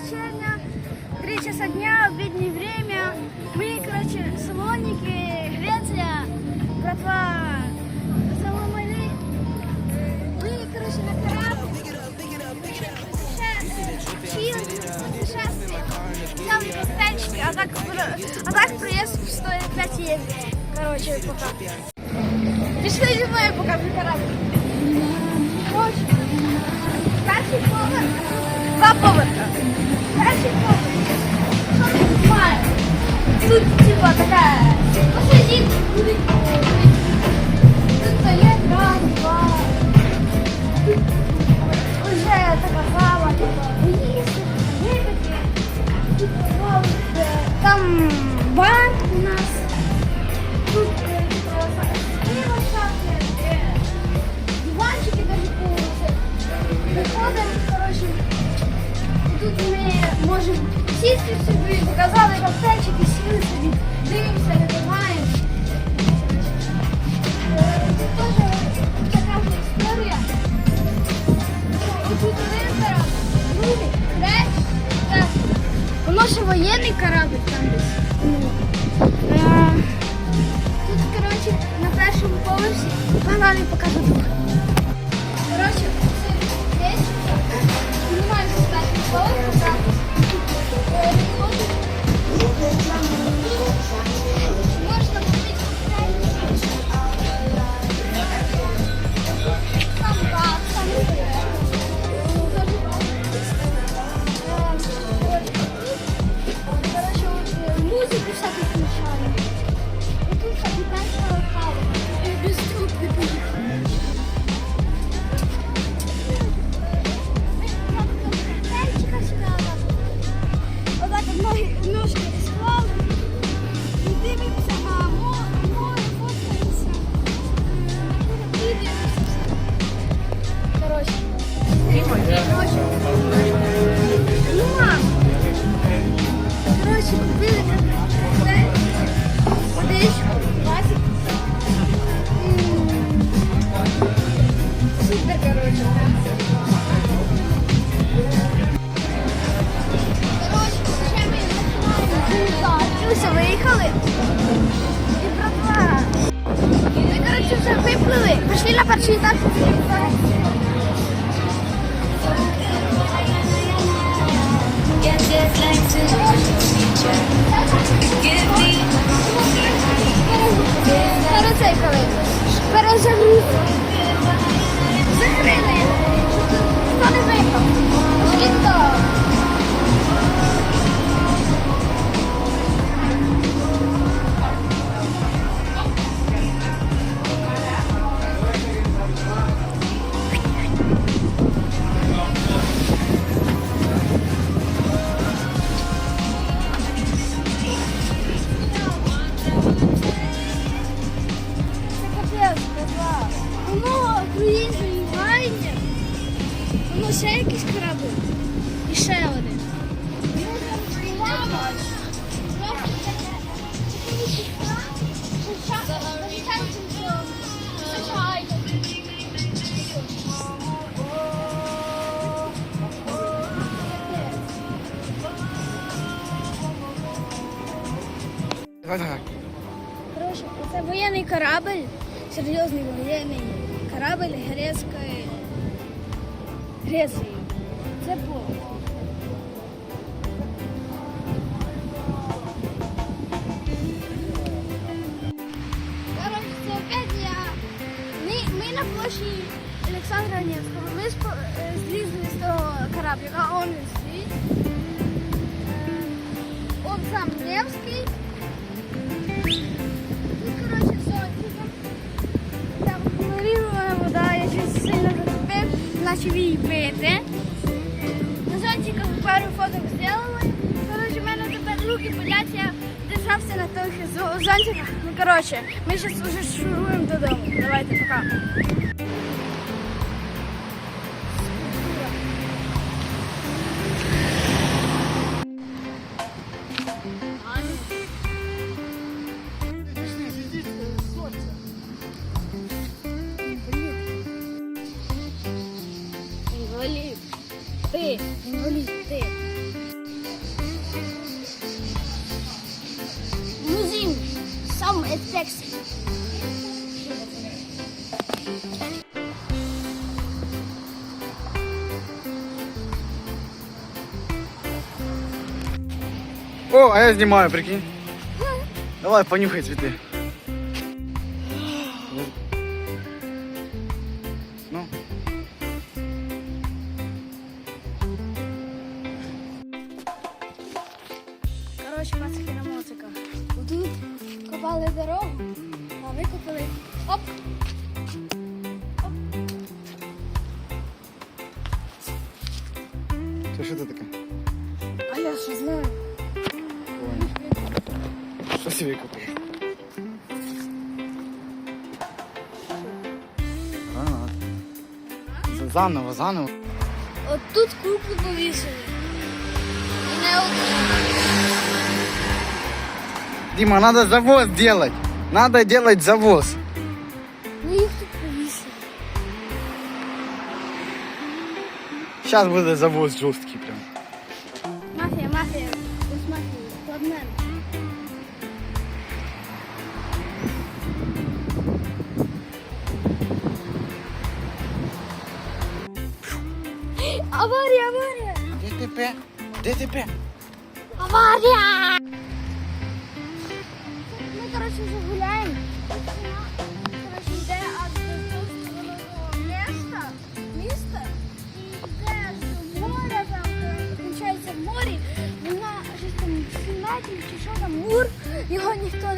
червня, 3 часа дня, обеднее время. Мы, короче, Салоники, Греция, братва. Мы, короче, на путешествие. Там коктейльчики, а так, а так проезд стоит 5 евро. Короче, пока. Пішли зі мною покажу корабль. Короче, перший поверх, два поверха. 去就了一下大概不是 ми можемо сісти собі, показали коктейльчики, сіли собі, дивимося, не Е, Це теж така історія. Тут один корабль, другий, третій, так. Воно ще воєнний корабль там десь. Wait. Sì, la partita. Teraz kolejny. Воно ще якийсь корабль. І ще один. Давай, давай. Коротше, це воєнний корабль, серйозний воєнний корабль грецької Греції. Це було. Коротше, це опять я. Ми, ми на площі Олександра Невського. Ми спо- е, злізли з того кораблика, а он стоїть. Е, Он сам Невський. Її бити. На зонтиках пару фоток зробили. Коротше, в мене тепер руки болять, я держався на тих зо- зонтиках. Ну, коротше, ми зараз уже шуруємо додому. Давайте, пока. It's taxi. О, а я знімаю, прикинь. Давай, понюхай цвіти. Ну. Коротше, пацики на моциках. Копали дорогу, а викопали. Оп! Це що це таке? А я що знаю? Що собі купив? Заново, заново. От тут куплю повісили. І не одну. Дима, надо завоз делать. Надо делать завоз. Ну їх тут повісили. Сейчас буде завоз жорсткий прям. Мафія, мафія. Ось мафія. Складне. Аварія, аварія! ДТП. ДТП. Аварія!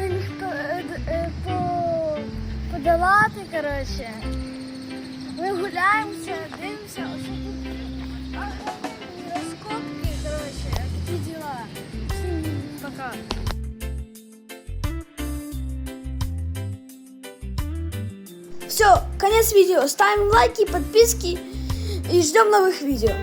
Його ніхто не міг по, е, д- е, по, подолати, коротше. Ми гуляємося, дивимося, ось тут а, розкопки, коротше, такі діла. Всім пока. Все, конец видео. Ставим лайки, подписки и ждем новых видео.